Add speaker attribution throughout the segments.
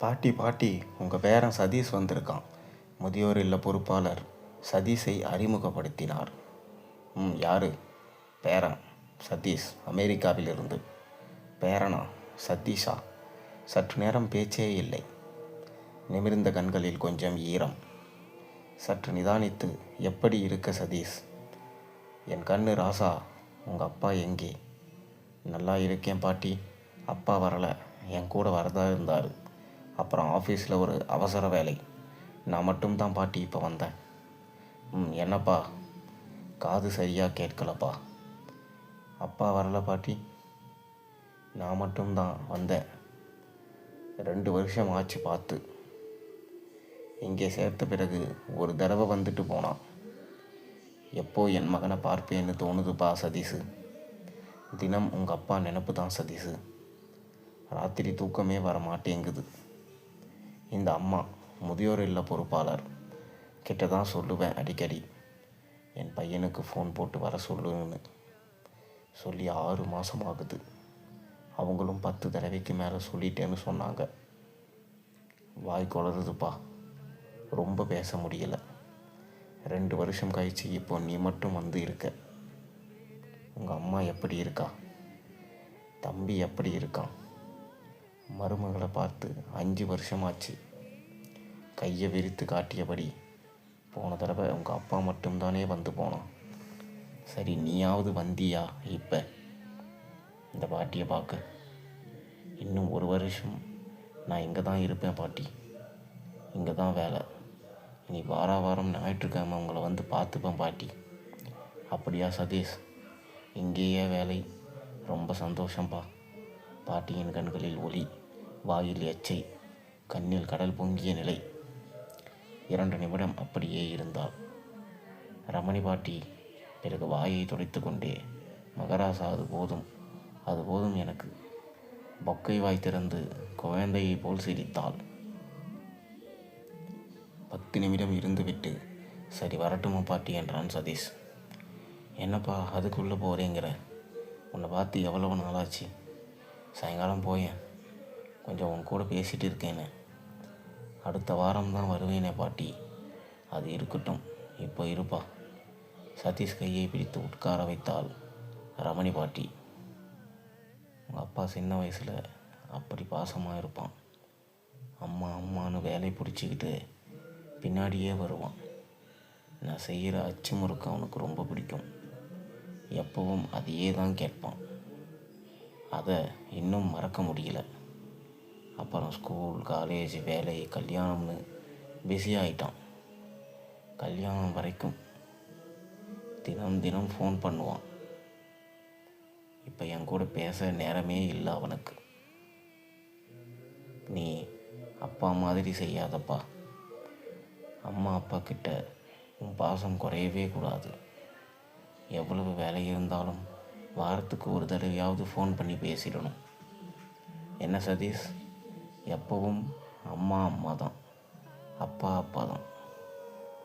Speaker 1: பாட்டி பாட்டி உங்கள் பேரன் சதீஷ் வந்திருக்கான். முதியோர் இல்ல பொறுப்பாளர். சதீஷை அறிமுகப்படுத்தினார். ம் யாரு? பேரன் சதீஷ் அமெரிக்காவிலிருந்து. பேரனா? சதீஷா. சற்று நேரம் பேச்சே இல்லை. நிமிர்ந்த கண்களில் கொஞ்சம் ஈரம். சற்று நிதானித்து எப்படி இருக்க சதீஷ்? என் கண்ணு ராசா. உங்கள் அப்பா எங்கே? நல்லா இருக்கேன் பாட்டி. அப்பா வரலை. என் கூட வரதா இருந்தார். அப்புறம் ஆஃபீஸில் ஒரு அவசர வேலை. நான் மட்டும்தான் பாட்டி இப்போ வந்தேன். ம் என்னப்பா? காது சரியாக கேட்கலப்பா. அப்பா வரல பாட்டி. நான் மட்டும்தான் வந்தேன். ரெண்டு வருஷம் ஆச்சு பார்த்து. இங்கே சேர்த்த பிறகு ஒரு தடவை வந்துட்டு போனான். எப்போ என் மகனை பார்ப்பேன்னு தோணுதுப்பா சதீஷு தினம் உங்கள் அப்பா நினப்பு தான் சதீஷு ராத்திரி தூக்கமே வர மாட்டேங்குது இந்த அம்மா முதியோர் இல்ல பொறுப்பாளர். கிட்ட தான் சொல்லுவேன் அடிக்கடி. என் பையனுக்கு ஃபோன் போட்டு வர சொல்லுன்னு. சொல்லி ஆறு மாதம் ஆகுது. அவங்களும் பத்து தடவைக்கு மேலே சொல்லிட்டேன்னு சொன்னாங்க. வாய் குளருதுப்பா ரொம்ப பேச முடியல. ரெண்டு வருஷம் கழிச்சு இப்போ நீ மட்டும் வந்து இருக்க. உங்கள் அம்மா எப்படி இருக்கா? தம்பி எப்படி இருக்கான்? மருமகளை பார்த்து அஞ்சு வருஷமாச்சு. கையை விரித்து காட்டியபடி போன தடவை உங்கள் அப்பா மட்டும்தானே வந்து போனான். சரி நீயாவது வந்தியா இப்போ? இந்த பாட்டியை பார்க்க. இன்னும் ஒரு வருஷம் நான் இங்கே தான் இருப்பேன் பாட்டி. இங்கே தான் வேலை. இனி வார வாரம் ஞாயிற்றுக்கிழமை உங்களை வந்து பார்த்துப்பேன் பாட்டி. அப்படியா சதீஷ்? இங்கேயே வேலை. ரொம்ப சந்தோஷம்ப்பா பாட்டியின் கண்களில் ஒளி வாயில் எச்சை கண்ணில் கடல் பொங்கிய நிலை. இரண்டு நிமிடம் அப்படியே இருந்தாள். ரமணி பாட்டி பிறகு வாயை துடைத்து கொண்டே மகராசா அது போதும் அது போதும் எனக்கு. பொக்கை வாய் திறந்து குழந்தையை போல் சிரித்தாள். பத்து நிமிடம் இருந்துவிட்டு சரி வரட்டுமா பாட்டி என்றான் சதீஷ். என்னப்பா அதுக்குள்ளே போகிறேங்கிற உன்னை பார்த்து எவ்வளவு நாளாச்சு? சாயங்காலம் போயேன். கொஞ்சம் உன் கூட பேசிகிட்டு இருக்கேனே அடுத்த வாரம் தான் வருவேனே பாட்டி. அது இருக்கட்டும். இப்போ இருப்பா. சதீஷ் கையை பிடித்து உட்கார வைத்தாள் ரமணி பாட்டி. உங்கள் அப்பா சின்ன வயசில் அப்படி பாசமாக இருப்பான். அம்மா அம்மான்னு வேலை பிடிச்சிக்கிட்டு பின்னாடியே வருவான். நான் செய்கிற அச்சு முறுக்கு அவனுக்கு ரொம்ப பிடிக்கும். எப்பவும் அதையே தான் கேட்பான். அதை இன்னும் மறக்க முடியல. அப்புறம் ஸ்கூல் காலேஜ் வேலை கல்யாணம்னு பிஸி ஆகிட்டான் கல்யாணம் வரைக்கும் தினம் தினம் ஃபோன் பண்ணுவான். இப்போ என் கூட பேச நேரமே இல்லை அவனுக்கு. நீ அப்பா மாதிரி செய்யாதப்பா. அம்மா அப்பா கிட்ட உன் பாசம் குறையவே கூடாது. எவ்வளவு வேலை இருந்தாலும் வாரத்துக்கு ஒரு தடவையாவது ஃபோன் பண்ணி பேசிடணும். என்ன சதீஷ்? எப்பவும் அம்மா அம்மா தான். அப்பா அப்பா தான்.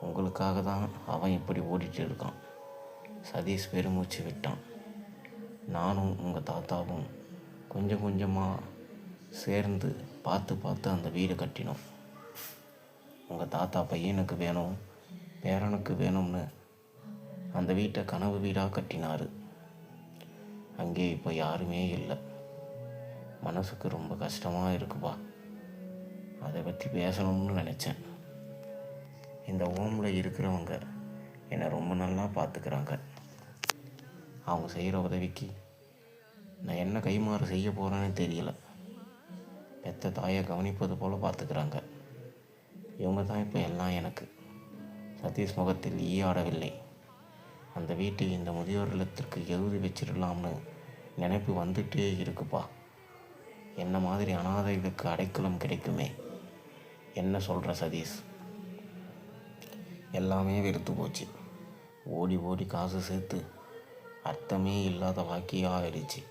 Speaker 1: உங்களுக்காக தான் அவன் இப்படி ஓடிட்டு இருக்கான். சதீஷ் பெருமூச்சு விட்டான். நானும் உங்கள் தாத்தாவும் கொஞ்சம் கொஞ்சமாக சேர்ந்து பார்த்து பார்த்து அந்த வீடு கட்டினோம். உங்கள் தாத்தா பையனுக்கு வேணும் பேரனுக்கு வேணும்னு அந்த வீட்டை கனவு வீடாக கட்டினார். அங்கே இப்போ யாருமே இல்லை. மனசுக்கு ரொம்ப கஷ்டமாக இருக்குப்பா. அதை பற்றி பேசணும்னு நினச்சேன். இந்த ஓமில் இருக்கிறவங்க என்னை ரொம்ப நல்லா பார்த்துக்கிறாங்க அவங்க செய்கிற உதவிக்கு நான் என்ன கைமாறு செய்ய போகிறேன்னு தெரியல. பெத்த தாயை கவனிப்பது போல் பார்த்துக்கிறாங்க இவங்க தான் இப்போ எல்லாம் எனக்கு. சதீஷ் முகத்தில் ஈயாடவில்லை அந்த வீட்டை இந்த முதியோர் இல்லத்திற்கு எழுதி வச்சிடலாம்னு நினைப்பு வந்துட்டே இருக்குப்பா. என்ன மாதிரி அனாதைகளுக்கு அடைக்கலம் கிடைக்குமே? என்ன சொல்கிற சதீஷ்? எல்லாமே வெறுத்து போச்சு. ஓடி ஓடி காசு சேர்த்து அர்த்தமே இல்லாத வாக்கியாக ஆயிடுச்சு.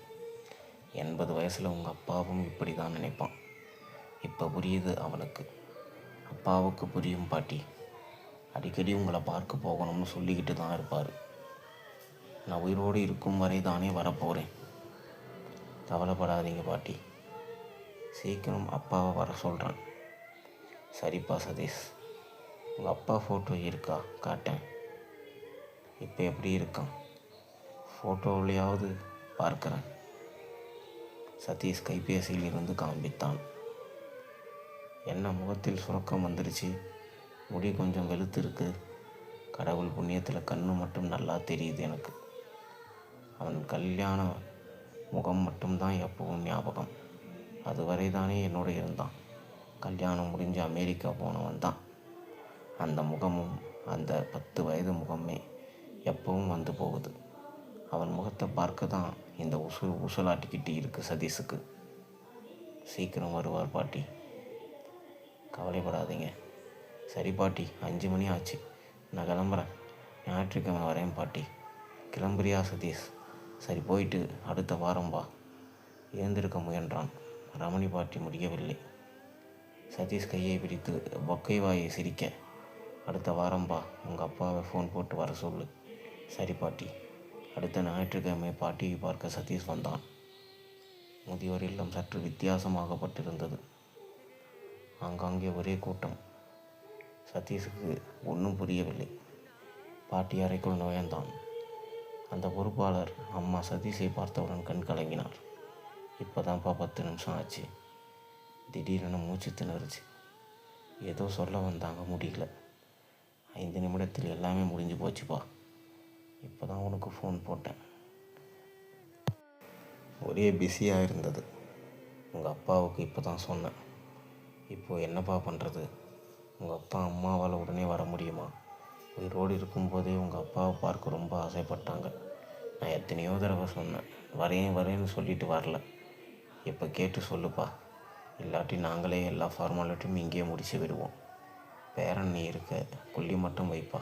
Speaker 1: எண்பது வயசில் உங்கள் அப்பாவும் இப்படி தான் நினைப்பான். இப்போ புரியுது அவனுக்கு. அப்பாவுக்கு புரியும் பாட்டி. அடிக்கடி உங்களை பார்க்க போகணும்னு சொல்லிக்கிட்டு தான் இருப்பார். நான் உயிரோடு இருக்கும் வரை தானே வரப்போகிறேன் கவலைப்படாதீங்க பாட்டி. சீக்கிரம் அப்பாவை வர சொல்கிறேன் சரிப்பா சதீஷ் உங்கள் அப்பா ஃபோட்டோ இருக்கா? காட்டேன். இப்போ எப்படி இருக்கான்? ஃபோட்டோவிலையாவது பார்க்கிறேன். சதீஷ் கைபேசியில் இருந்து காண்பித்தான். என்ன முகத்தில் சுரக்கம் வந்துருச்சு? முடி கொஞ்சம் வெளுத்து இருக்கு. கடவுள் புண்ணியத்தில் கண்ணு மட்டும் நல்லா தெரியுது எனக்கு. அவன் கல்யாண முகம் மட்டும்தான் எப்பவும் ஞாபகம். அதுவரை தானே என்னோட இருந்தான். கல்யாணம் முடிஞ்சு அமெரிக்கா போனவன் தான். அந்த முகமும் அந்த பத்து வயது முகமே எப்பவும் வந்து போகுது. அவன் முகத்தை பார்க்க தான் இந்த உசு உசலாட்டிக்கிட்டு இருக்குது சதீஷுக்கு. சீக்கிரம் வருவார் பாட்டி. கவலைப்படாதீங்க. சரி பாட்டி அஞ்சு மணி ஆச்சு. நான் கிளம்புறேன். ஞாயிற்றுக்கிழமை வரேன் பாட்டி. கிளம்புறியா சதீஷ்? சரி போயிட்டு அடுத்த வாரம் வா. எழுந்திருக்க முயன்றான். ரமணி பாட்டி முடியவில்லை. சதீஷ் கையை பிடித்து பொக்கை வாயை சிரிக்க. அடுத்த வாரம்பா உங்கள் அப்பாவை ஃபோன் போட்டு வர சொல்லு. சரி பாட்டி. அடுத்த ஞாயிற்றுக்கிழமை பாட்டியை பார்க்க சதீஷ் வந்தான். முதியோர் இல்லம் சற்று வித்தியாசமாகப்பட்டிருந்தது. ஆங்காங்கே ஒரே கூட்டம். சதீஷுக்கு ஒன்றும் புரியவில்லை. பாட்டி அறைக்குள் நுழைந்தான். அந்த பொறுப்பாளர் அம்மா சதீஷை பார்த்தவுடன் கண் கலங்கினார். இப்போதான்ப்பா பத்து நிமிஷம் ஆச்சு. திடீரென மூச்சு திணறுச்சு. ஏதோ சொல்ல வந்தாங்க முடியல. ஐந்து நிமிடத்தில் எல்லாமே முடிஞ்சு போச்சுப்பா. இப்போ தான் உனக்கு ஃபோன் போட்டேன். ஒரே பிஸியாக இருந்தது. உங்கள் அப்பாவுக்கு இப்போ தான் சொன்னேன். இப்போது என்னப்பா பண்ணுறது உங்கள் அப்பா அம்மாவால் உடனே வர முடியுமா? உயிரோடு இருக்கும்போதே உங்கள் அப்பாவை பார்க்க ரொம்ப ஆசைப்பட்டாங்க. நான் எத்தனையோ தடவை சொன்னேன். வரேன் வரேன்னு சொல்லிட்டு வரல. இப்போ கேட்டு சொல்லுப்பா. இல்லாட்டி நாங்களே எல்லா ஃபார்மாலிட்டியும் இங்கேயே முடிச்சு விடுவோம். பேரன் நீ இருக்க கொல்லி மட்டும் வைப்பா.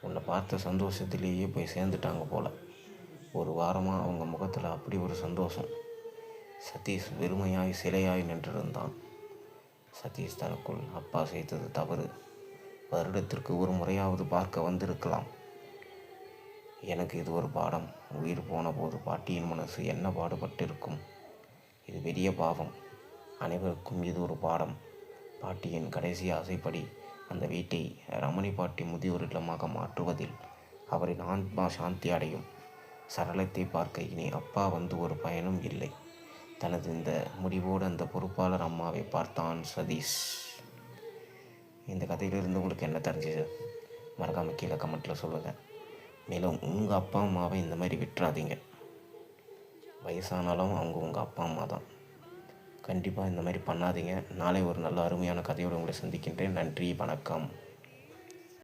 Speaker 1: உன்னை பார்த்த சந்தோஷத்திலேயே போய் சேர்ந்துட்டாங்க போல். ஒரு வாரமாக அவங்க முகத்தில் அப்படி ஒரு சந்தோஷம். சதீஷ் வெறுமையாய் சிலையாய் நின்றிருந்தான். சதீஷ் தனக்குள் அப்பா செய்தது தவறு. வருடத்திற்கு ஒரு முறையாவது பார்க்க வந்திருக்கலாம். எனக்கு இது ஒரு பாடம். உயிர் போன போது பாட்டியின் மனசு என்ன பாடுபட்டிருக்கும்? இது பெரிய பாவம். அனைவருக்கும் இது ஒரு பாடம். பாட்டியின் கடைசி ஆசைப்படி அந்த வீட்டை ரமணி பாட்டி முதியோர் இல்லமாக மாற்றுவதில் அவரின் ஆன்மா சாந்தி அடையும். சரளத்தை பார்க்க இனி அப்பா வந்து ஒரு பயனும் இல்லை. தனது இந்த முடிவோடு அந்த பொறுப்பாளர் அம்மாவை பார்த்தான் சதீஷ். இந்த கதையிலிருந்து உங்களுக்கு என்ன தெரிஞ்சது மறக்காமல் கீழே கமெண்ட்டில் சொல்லுங்கள் மேலும் உங்கள் அப்பா அம்மாவை இந்த மாதிரி விட்டுறாதீங்க. வயசானாலும் அவங்க உங்கள் அப்பா அம்மா தான். கண்டிப்பாக இந்த மாதிரி பண்ணாதீங்க. நாளை ஒரு நல்ல அருமையான கதையோடு உங்களை சந்திக்கின்றேன். நன்றி வணக்கம்.